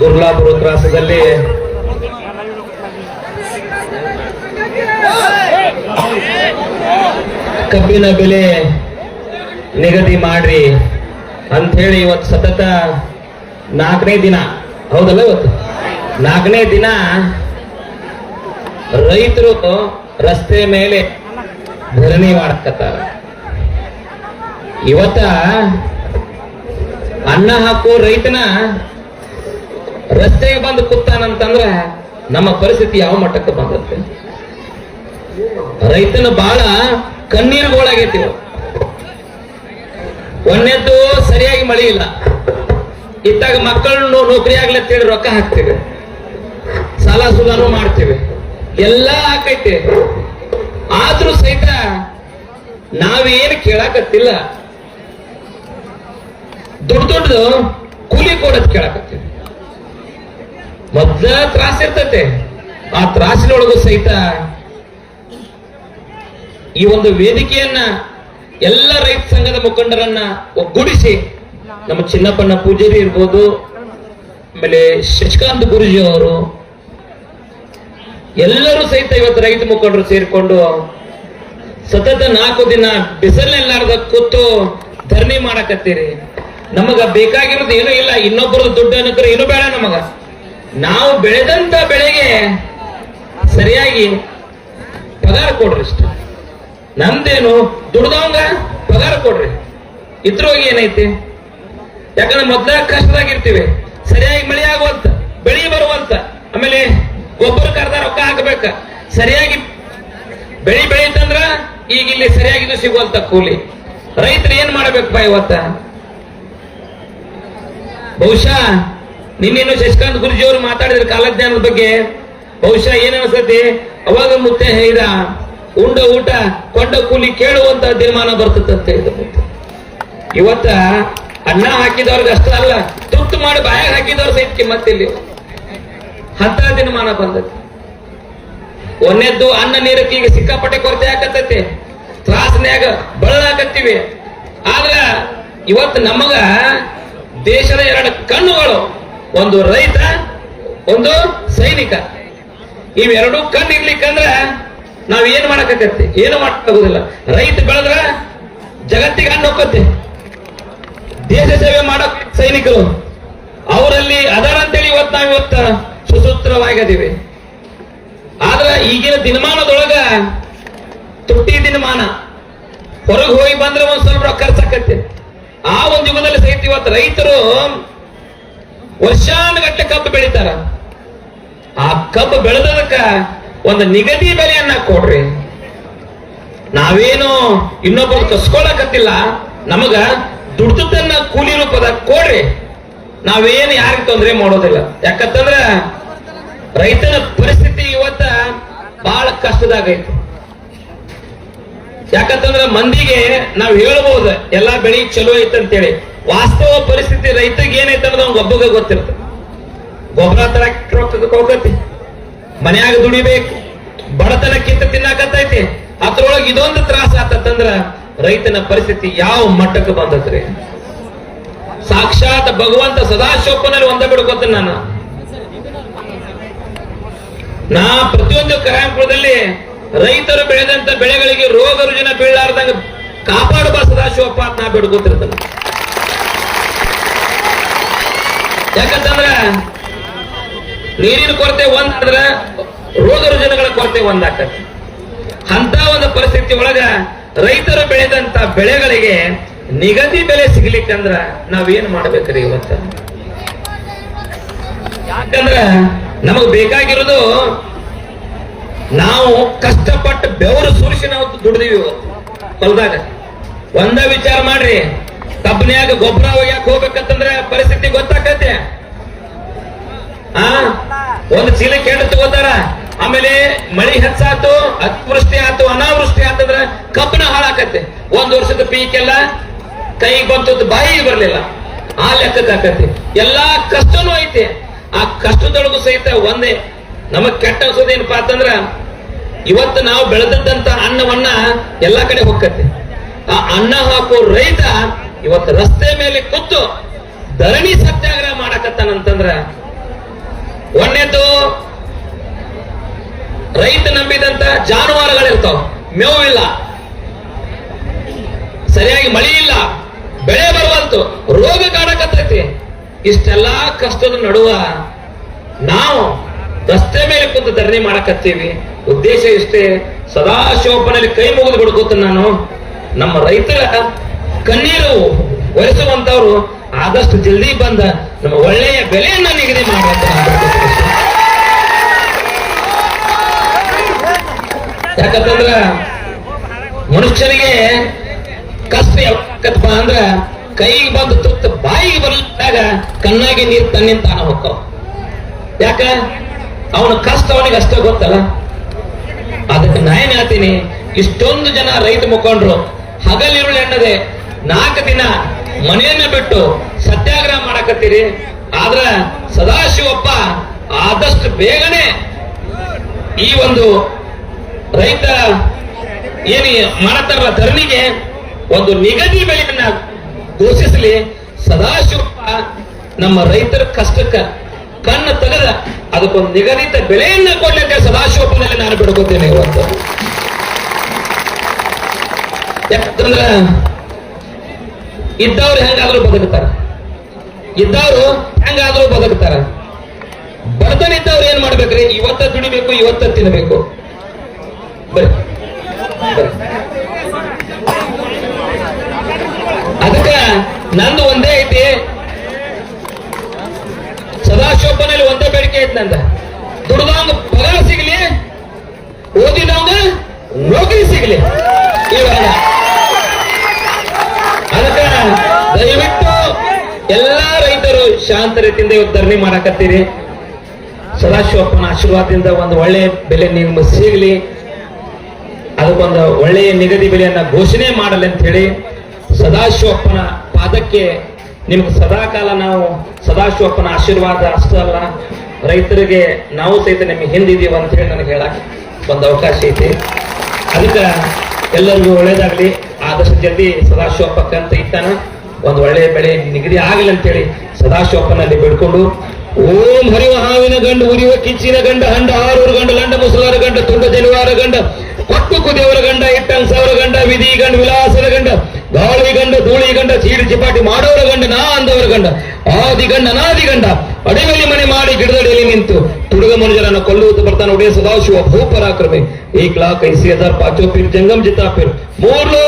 ಗುರ್ಲಾಪುರ ತ್ರಾಸದಲ್ಲಿ ಕಬ್ಬಿನ ಬೆಲೆ ನಿಗದಿ ಮಾಡ್ರಿ ಅಂತ ಹೇಳಿ ಇವತ್ತು ಸತತ ನಾಲ್ಕನೇ ದಿನ, ಹೌದಲ್ಲ ಇವತ್ತು? ನಾಲ್ಕನೇ ದಿನ ರೈತರು ರಸ್ತೆ ಮೇಲೆ ಧರಣಿ ಮಾಡ್ಕತ್ತಾರ. ಇವತ್ತ ಅನ್ನ ಹಾಕೋ ರೈತನ ರಸ್ತೆಗೆ ಬಂದು ಕೂತಾನಂತಂದ್ರ ನಮ್ಮ ಪರಿಸ್ಥಿತಿ ಯಾವ ಮಟ್ಟಕ್ಕೆ ಬಂದತ್ತೆ ರೈತನ ಬಾಳ ಕಣ್ಣೀರುಗಳಾಗೈತಿ. ಒಂದನೇದ್ದು ಸರಿಯಾಗಿ ಮಳಿ ಇಲ್ಲ. ಇತ್ತಾಗ ಮಕ್ಕಳನ್ನು ನೌಕರಿ ಆಗ್ಲತ್ತೇಳಿ ರೊಕ್ಕ ಹಾಕ್ತೇವೆ. ಸಾಲ ಸುಲಾನು ಮಾಡ್ತೇವೆ. ಎಲ್ಲ ಹಾಕೈತೆ. ಆದ್ರೂ ಸಹಿತ ನಾವೇನು ಕೇಳಾಕತ್ತಿಲ್ಲ. ದೊಡ್ಡ ದೊಡ್ಡದು ಕೂಲಿ ಕೊಡೋದು ಕೇಳಾಕತ್ತೀವಿ ಮೊದ್ಲ ತ್ರಾಸ ಇರ್ತತೆ. ಆ ತ್ರಾಸಿನೊಳಗೂ ಸಹಿತ ಈ ಒಂದು ವೇದಿಕೆಯನ್ನ ಎಲ್ಲ ರೈತ ಸಂಘದ ಮುಖಂಡರನ್ನ ಒಗ್ಗೂಡಿಸಿ ನಮ್ಮ ಚಿನ್ನಪ್ಪನ ಪೂಜಾರಿ ಇರ್ಬೋದು, ಆಮೇಲೆ ಶಶಿಕಾಂತ್ ಗುರುಜಿ ಅವರು, ಎಲ್ಲರೂ ಸಹಿತ ಇವತ್ತು ರೈತ ಮುಖಂಡರು ಸೇರಿಕೊಂಡು ಸತತ ನಾಲ್ಕು ದಿನ ಬಿಸಿಲಿನೆಲ್ಲಾರ್ದ ಕೂತು ಧರಣಿ ಮಾಡಕತ್ತೀರಿ. ನಮಗ ಬೇಕಾಗಿರೋದು ಏನೂ ಇಲ್ಲ ಇನ್ನೊಬ್ಬರದ್ದು ದುಡ್ಡು ಅನ್ನೋದ್ರೆ ಏನು ಬೇಡ ನಮಗ. ನಾವು ಬೆಳೆದಂತ ಬೆಳೆಗೆ ಸರಿಯಾಗಿ ಪಗಾರ ಕೊಡ್ರಿ ಇಷ್ಟ ನಮ್ದೇನು ದುಡ್ದವಂಗ ಪಗಾರ ಕೊಡ್ರಿ. ಇದ್ರೋಗಿ ಏನೈತಿ? ಯಾಕಂದ್ರೆ ಮೊದ್ಲ ಕಷ್ಟದಾಗಿರ್ತೀವಿ. ಸರಿಯಾಗಿ ಮಳೆ ಆಗುವಂತ, ಬೆಳಿ ಬರುವಂತ, ಆಮೇಲೆ ಗೊಬ್ಬರ ಕರೆದ ರೊಕ್ಕ ಹಾಕಬೇಕ. ಸರಿಯಾಗಿ ಬೆಳಿ ಬೆಳೀತಂದ್ರ ಈಗ ಇಲ್ಲಿ ಸರಿಯಾಗಿದ್ದು ಸಿಗುವಂತ ಕೂಲಿ. ರೈತರು ಏನ್ ಮಾಡ್ಬೇಕಪ್ಪ ಇವತ್ತ? ಬಹುಶಃ ನಿನ್ನೇನು ಶಶಿಕಾಂತ್ ಗುರುಜಿ ಅವರು ಮಾತಾಡಿದ್ರ ಕಾಲಜ್ಞಾನದ ಬಗ್ಗೆ ಬಹುಶಃ ಏನ್ ಅನ್ಸತಿ ಅವಾಗ ಮುತ್ತೆ ಹೇಳಿದ, ಉಂಡ ಊಟ, ಕೊಂಡ ಕೂಲಿ ಕೇಳುವಂತ ತೀರ್ಮಾನ ಬರ್ತದೆ ಅಂತ ಹೇಳಿದ ಇವತ್ತ ಅನ್ನ ಹಾಕಿದವ್ರಿಗೆ ಅಷ್ಟ ಅಲ್ಲ ತುತ್ತು ಮಾಡಿ ಬಾಯಾಗ ಹಾಕಿದವ್ರ ಸಹಿತ ಮತ್ತಿಲ್ಲಿ ಹತ್ತ ದಿನಮಾನ ಬಂದತಿ ಒಂದೇದ್ದು ಅನ್ನ ನೀರಕ್ಕೆ ಈಗ ಸಿಕ್ಕಾಪಟ್ಟೆ ಕೊರತೆ ಆಕತ್ತೈತಿ. ತ್ರಾಸನ್ಯಾಗ ಬಳಲಾಕತ್ತೀವಿ ಆದ್ರ ಇವತ್ತು ನಮಗ ದೇಶದ ಎರಡು ಕಣ್ಣುಗಳು ಒಂದು ರೈತ, ಒಂದು ಸೈನಿಕ. ಇವೆರಡೂ ಕಣ್ಣು ಇರ್ಲಿಕ್ಕಂದ್ರ ನಾವ್ ಏನ್ ಮಾಡಕತ್ತೆ ಏನು ಮಾಡಕ್ಕಾಗುದಿಲ್ಲ ರೈತ ಬೆಳೆದ್ರ ಜಗತ್ತಿಗೆ ಹಣ್ಣು ದೇಶ ಸೇವೆ ಮಾಡಕ್ ಸೈನಿಕರು. ಅವರಲ್ಲಿ ಅದರ ಅಂತೇಳಿ ಇವತ್ತು ನಾವು ಇವತ್ತ ಸುಸೂತ್ರವಾಗಿದ್ದೀವಿ. ಆದ್ರೆ ಈಗಿನ ದಿನಮಾನದೊಳಗ ತುಟ್ಟಿ ದಿನಮಾನ. ಹೊರಗೆ ಹೋಗಿ ಬಂದ್ರೆ ಒಂದ್ ಸ್ವಲ್ಪ ಖರ್ಚಾಕತ್ತೆ. ಆ ಒಂದು ಯುಗದಲ್ಲಿ ಸಹಿತ ಇವತ್ತು ರೈತರು ವರ್ಷಾನುಗಟ್ಟಲೆ ಕಬ್ಬು ಬೆಳಿತಾರ. ಆ ಕಬ್ಬು ಬೆಳೆದದಕ್ಕ ಒಂದು ನಿಗದಿ ಬೆಲೆಯನ್ನ ಕೊಡ್ರಿ. ನಾವೇನು ಇನ್ನೊಬ್ಬರು ಕಸ್ಕೊಳಕತ್ತಿಲ್ಲ, ನಮಗ ದುಡ್ದನ್ನ ಕೂಲಿ ರೂಪದ ಕೊಡ್ರಿ. ನಾವೇನು ಯಾರಿಗೆ ತೊಂದರೆ ಮಾಡೋದಿಲ್ಲ. ಯಾಕಂತಂದ್ರ ರೈತನ ಪರಿಸ್ಥಿತಿ ಇವತ್ತ ಬಹಳ ಕಷ್ಟದಾಗೈತಿ. ಯಾಕಂತಂದ್ರ ಮಂದಿಗೆ ನಾವ್ ಹೇಳ್ಬೋದು, ಎಲ್ಲಾ ಬೆಳಿ ಚಲೋ ಐತಂತೇಳಿ. ವಾಸ್ತವ ಪರಿಸ್ಥಿತಿ ರೈತರಿಗೆ ಏನೈತೆ ಅನ್ನೋದು ಒಬ್ಬಗ ಗೊತ್ತಿರ್ತದೆ ಗೊಬ್ಬರ ತರ ಹೋಗತಿ ಮನ್ಯಾಗ ದುಡಿಬೇಕು. ಬಡತನ ಬಡತನಕ್ಕಿಂತ ತಿನ್ನಾಕತ್ತೈತಿ. ಅದ್ರೊಳಗೆ ಇದೊಂದು ತ್ರಾಸ ಆತಂದ್ರ ರೈತನ ಪರಿಸ್ಥಿತಿ ಯಾವ ಮಟ್ಟಕ್ಕೆ ಬಂದತ್ರಿ ಸಾಕ್ಷಾತ್ ಭಗವಂತ ಸದಾಶಿವಪ್ಪನಲ್ಲಿ ಒಂದ ಬಿಡ್ಕೋತೀನಿ ನಾನು? ನಾ ಪ್ರತಿಯೊಂದು ಕರಾಂಪುರದಲ್ಲಿ ರೈತರು ಬೆಳೆದಂತ ಬೆಳೆಗಳಿಗೆ ರೋಗ ರುಜಿನ ಬೀಳಾರ್ದಂಗ ಕಾಪಾಡುವ ಸದಾಶಿವಪ್ಪ ನಾ ಬಿಡ್ಕೋತಿರ್ತೇನೆ ಯಾಕಂತಂದ್ರ ನೀರಿನ ಕೊರತೆ ಒಂದಾದ್ರ ರೋಗ ರುಜಿನಗಳ ಕೊರತೆ ಒಂದಾಕತ್ತೆ ಅಂತ ಒಂದು ಪರಿಸ್ಥಿತಿ ಒಳಗ ರೈತರು ಬೆಳೆದಂತ ಬೆಳೆಗಳಿಗೆ ನಿಗದಿ ಬೆಲೆ ಸಿಗ್ಲಿಕ್ಕಂದ್ರ ನಾವೇನ್ ಮಾಡ್ಬೇಕ್ರಿ ಇವತ್ತ? ಯಾಕಂದ್ರ ನಮಗ್ ಬೇಕಾಗಿರೋದು ನಾವು ಕಷ್ಟಪಟ್ಟು ಬೆವರು ಸುರಿಸಿ ನಾವು ದುಡ್ದೀವಿ ಇವತ್ತು. ಹೊಲದಾಗ. ಒಂದ ವಿಚಾರ ಮಾಡ್ರಿ. ಕಬ್ಬನ್ಯಾಗ ಗೊಬ್ಬರ ಒಯ್ಯಾಕ ಹೋಗ್ಬೇಕಂತಂದ್ರೆ ಪರಿಸ್ಥಿತಿ ಗೊತ್ತಾಕತ್ತೆ ಆ? ಒಂದ್ ಚೀಲ ಕೆಂಡ ತಗೋತಾರ. ಆಮೇಲೆ ಮಳಿ ಹೆಚ್ಚಾತು, ಅತಿವೃಷ್ಟಿ ಆತು, ಅನಾವೃಷ್ಟಿ ಆತಂದ್ರ ಕಬ್ಬನ ಹಾಳಾಕತ್ತೆ ಒಂದ್ ವರ್ಷದ ಪೀಕೆಲ್ಲ ಕೈಗೆ ಬಂತು ಬಾಯಿ ಬರ್ಲಿಲ್ಲ. ಆ ಲೆಕ್ಕಕ್ಕೆ ಆಕತಿ. ಎಲ್ಲಾ ಕಷ್ಟನೂ ಐತಿ. ಆ ಕಷ್ಟದೊಳಗು ಸಹಿತ ಒಂದೇ. ನಮಗ್ ಕೆಟ್ಟ ಅನ್ಸೋದೇನಪ್ಪಾ ಅಂತಂದ್ರ, ಇವತ್ತು ನಾವು ಬೆಳೆದಂತ ಅನ್ನವನ್ನ ಎಲ್ಲಾ ಕಡೆ ಹೋಗತ್ತೆ ಆ ಅನ್ನ ಹಾಕೋ ರೈತ ಇವತ್ತು ರಸ್ತೆ ಮೇಲೆ ಕೂತು ಧರಣಿ ಸತ್ಯಾಗ್ರಹ ಮಾಡಕತ್ತಾನಂತಂದ್ರ ಒಂದೇದು ರೈತ ನಂಬಿದಂತ ಜಾನುವಾರುಗಳಿರ್ತಾವ, ಮೇವು ಇಲ್ಲ. ಸರಿಯಾಗಿ ಮಳಿ ಇಲ್ಲ, ಬೆಳೆ ಬರುವಂತು ರೋಗ ಕಾಡಕತ್ತೈತಿ. ಇಷ್ಟೆಲ್ಲಾ ಕಷ್ಟದ ನಡುವ ನಾವು ರಸ್ತೆ ಮೇಲೆ ಕುಂತು ಧರಣಿ ಮಾಡಕತ್ತೀವಿ. ಉದ್ದೇಶ ಇಷ್ಟೇ ಸದಾ ಸದಾಶಿವಪ್ಪನಲ್ಲಿ ಕೈ ಮುಗಿದು ಬಿಡ್ಕೋತ ನಾನು. ನಮ್ಮ ರೈತರ ಕಣ್ಣೀರು ಒರೆಸುವಂತವ್ರು ಆದಷ್ಟು ಜಲ್ದಿ ಬಂದ ನಮ್ಮ ಒಳ್ಳೆಯ ಬೆಲೆಯನ್ನ ನಿಗದಿ ಮಾಡುವಂತ ನಾನು. ಯಾಕಂತಂದ್ರ ಮನುಷ್ಯನಿಗೆ ಕಷ್ಟ ಯಾಕಪ್ಪ ಅಂದ್ರ ಕೈಗೆ ಬಂದು ತುತ್ತ ಬಾಯಿಗೆ ಬರ್ಲಿದ್ದಾಗ ಕಣ್ಣಾಗಿ ನೀರು ತನ್ನಿಂದ ತಾನ ಹೋಗ್ತಾವ ಯಾಕ? ಅವನ ಕಷ್ಟ ಅವನಿಗೆ ಅಷ್ಟೇ ಗೊತ್ತಲ್ಲ. ಅದಕ್ಕೆ ನಾ ಏನ್ ಹೇಳ್ತೀನಿ? ಇಷ್ಟೊಂದು ಜನ ರೈತ ಮುಖಂಡರು ಹಗಲಿರುಳು ಎನ್ನದೆ ನಾಲ್ಕು ದಿನ ಮನೆಯನ್ನ ಬಿಟ್ಟು ಸತ್ಯಾಗ್ರಹ ಮಾಡಕತ್ತೀರಿ. ಆದ್ರ ಸದಾಶಿವಪ್ಪ ಆದಷ್ಟು ಬೇಗನೆ ಈ ಒಂದು ರೈತ ಏನು ಮಾಡತ್ತಾರಲ್ಲ ಧರಣಿಗೆ ಒಂದು ನಿಗದಿ ಬೆಳೆಯನ್ನ ಘೋಷಿಸಲಿ. ಸದಾಶಿವಪ್ಪ ನಮ್ಮ ರೈತರ ಕಷ್ಟಕ್ಕ ಕಣ್ಣು ತೆಗೆದ ಅದಕ್ಕೊಂದು ನಿಗದಿತ ಬೆಳೆಯನ್ನ ಕೊಡ್ಲಿಕ್ಕೆ ಸದಾಶಿವಪ್ಪನಲ್ಲಿ ನಾನು ಬಿಡ್ಕೋತೇನೆ. ಇವತ್ತು ಯಾಕಂದ್ರ ಇದ್ದವ್ರು ಹೆಂಗಾದ್ರೂ ಬದುಕ್ತಾರ. ಇದ್ದವ್ರು ಹೆಂಗಾದ್ರೂ ಬದುಕ್ತಾರ. ಬಡತನಿದ್ದವ್ರು ಏನ್ ಮಾಡ್ಬೇಕ್ರಿ? ಇವತ್ತ ದುಡಿಬೇಕು, ಇವತ್ತ ತಿನ್ನಬೇಕು ಬರ್ರಿ. ಅದಕ್ಕ ನಂದು ಒಂದೇ ಐತಿ ಎಲ್ಲಾ ರೈತರು ಶಾಂತ ರೀತಿಯಿಂದ ಇವತ್ತು ಧರಣಿ ಮಾಡಕತ್ತೀರಿ. ಸದಾಶಿವಪ್ಪನ ಆಶೀರ್ವಾದದಿಂದ ಒಂದು ಒಳ್ಳೆಯ ಬೆಲೆ ನಿಮಗೆ ಸಿಗಲಿ. ಅದಕ್ಕೊಂದು ಒಳ್ಳೆಯ ನಿಗದಿ ಬೆಲೆಯನ್ನ ಘೋಷಣೆ ಮಾಡಲಿ ಅಂತ ಹೇಳಿ ಸದಾಶಿವಪ್ಪನ ಪಾದಕ್ಕೆ ನಿಮ್ಗೆ ಸದಾಕಾಲ ನಾವು ಸದಾಶಿವಪ್ಪನ ಆಶೀರ್ವಾದ ಅಷ್ಟೇ ಅಲ್ಲ ರೈತರಿಗೆ ನಾವು ಸಹಿತ ನಿಮಗೆ ಹಿಂದಿದ್ದೀವಿ ಅಂತ ಹೇಳಿ ನನಗೆ ಹೇಳಕ್ ಒಂದು ಅವಕಾಶ ಐತಿ. ಅದಕ್ಕೆ ಎಲ್ಲರಿಗೂ ಒಳ್ಳೇದಾಗ್ಲಿ. ಆದಷ್ಟು ಜಲ್ದಿ ಸದಾಶಿವಪ್ಪ ಕಂತ ಇತ್ತಾನ ಒಂದು ಒಳ್ಳೆಯ ಬೆಳೆ ನಿಗದಿ ಆಗಲಿ ಅಂತೇಳಿ ಸದಾಶಿವಪ್ಪನಲ್ಲಿ ಬಿಡ್ಕೊಂಡು, ಓಂ ಹರಿವ ಹಾವಿನ ಗಂಡು ಉರಿಯುವ ಕಿಚ್ಚಿನ ಗಂಡ, ಹಂಡ ಆರೂರು ಗಂಡ, ಲಂಡ ಮುಸಲಾರ ಗಂಡ, ತುಂಡ ಜನಿವಾರ ಗಂಡ ಕೊಟ್ಟು ಕುದಿಯವರ ಗಂಡ, ಇಟ್ಟಂಗ್ ಸಾವಿರ ಗಂಡ, ವಿಧಿ ಗಂಡ ವಿಲಾಸರ ಗಂಡ, ಗಾಳಿ ಗಂಡ, ಧೂಳಿ ಗಂಡ, ಚೀಡಿ ಚಿಪಾಟಿ ಮಾಡೋರ ಗಂಡ, ನಾ ಅಂದವರ ಗಂಡ, ಆದಿ ಗಂಡ, ಅನಾದಿ ಗಂಡ ಅಡಿಮಲಿ ಮನೆ ಮಾಡಿ ಗಿಡದಡಿಯಲ್ಲಿ ನಿಂತು, ತುಡುಗ ಮನುಜರನ್ನು ಕೊಲ್ಲುವುದು ಬರ್ತಾನೆ ಒಡೆಯ ಸದಾಶಿವ ಭೂಪರಾಕ್ರಮೆ ಏಕ್ ಲಾಖ ಐಸಿ ಹಜಾರ್ ಪಾಚೋ ಪೀರ್ ಜಂಗಮ್ ಮೂರ್ಲೋ